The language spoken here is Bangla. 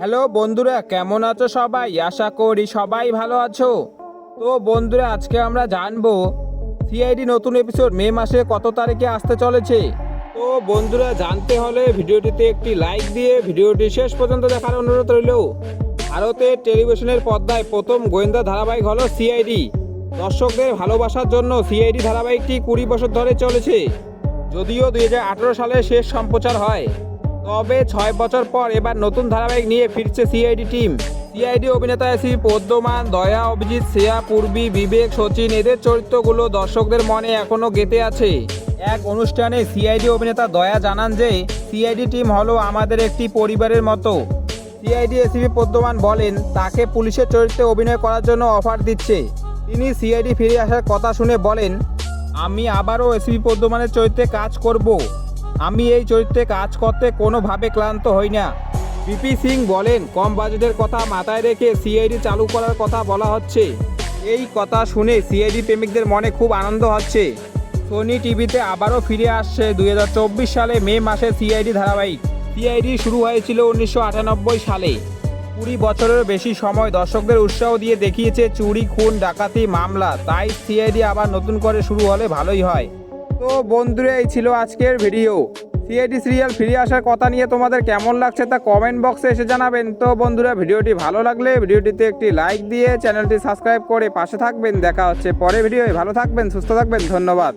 হ্যালো বন্ধুরা, কেমন আছো সবাই? আশা করি সবাই ভালো আছো। তো বন্ধুরা, আজকে আমরা জানব সিআইডি নতুন এপিসোড মে মাসে কত তারিখে আসতে চলেছে। তো বন্ধুরা, জানতে হলে ভিডিওটিতে একটি লাইক দিয়ে ভিডিওটি শেষ পর্যন্ত দেখার অনুরোধ রইল। ভারতের টেলিভিশনের পর্দায় প্রথম গোয়েন্দা ধারাবাহিক হলো সিআইডি দর্শকদের ভালোবাসার জন্য সিআইডি ধারাবাহিকটি কুড়ি বছর ধরে চলেছে। যদিও দু হাজার আঠেরো সালে শেষ সম্প্রচার হয়। তবে ছয় বছর পর এবার নতুন ধারাবাহিক নিয়ে ফিরছে সিআইডি টিম সিআইডি অভিনেতা এসি পদ্মমান দয়া, অভিজিৎ, শ্রেয়া, পূর্বী, বিবেক, সচিন, এদের চরিত্রগুলো দর্শকদের মনে এখনও গেঁথে আছে। এক অনুষ্ঠানে সিআইডি অভিনেতা দয়া জানান যে সিআইডি টিম হলো আমাদের একটি পরিবারের মতো। সিআইডি এসিপি পদ্মমান বলেন, তাকে পুলিশের চরিত্রে অভিনয় করার জন্য অফার দিচ্ছে। তিনি সিআইডি ফিরে আসার কথা শুনে বলেন, আমি আবারও এসিপি পদ্মমানের চরিত্রে কাজ করব। আমি এই চরিত্রে কাজ করতে কোনোভাবে ক্লান্ত হই না। পিপি সিং বলেন, কম বাজেটের কথা মাথায় রেখে সিআইডি চালু করার কথা বলা হচ্ছে। এই কথা শুনে সিআইডি প্রেমিকদের মনে খুব আনন্দ হচ্ছে। সোনি টিভিতে আবারও ফিরে আসছে দুই হাজার চব্বিশ সালে মে মাসে সিআইডি ধারাবাহিক। সিআইডি শুরু হয়েছিল উনিশশো আটানব্বই সালে। কুড়ি বছরের বেশি সময় দর্শকদের উৎসাহ দিয়ে দেখিয়েছে চুরি, খুন, ডাকাতি, মামলা। তাই সিআইডি আবার নতুন করে শুরু হলে ভালোই হয়। তো বন্ধুরা, এই ছিল আজকের ভিডিও সিআইটি সিরিয়াল ফিরে আসার কথা নিয়ে তোমাদের কেমন লাগছে তা কমেন্ট বক্সে এসে জানাবেন। তো বন্ধুরা ভিডিওটি ভালো লাগলে ভিডিওটিতে একটি লাইক দিয়ে চ্যানেলটি সাবস্ক্রাইব করে পাশে থাকবেন। দেখা হচ্ছে পরে ভিডিওয়ে ভালো থাকবেন, সুস্থ থাকবেন, ধন্যবাদ।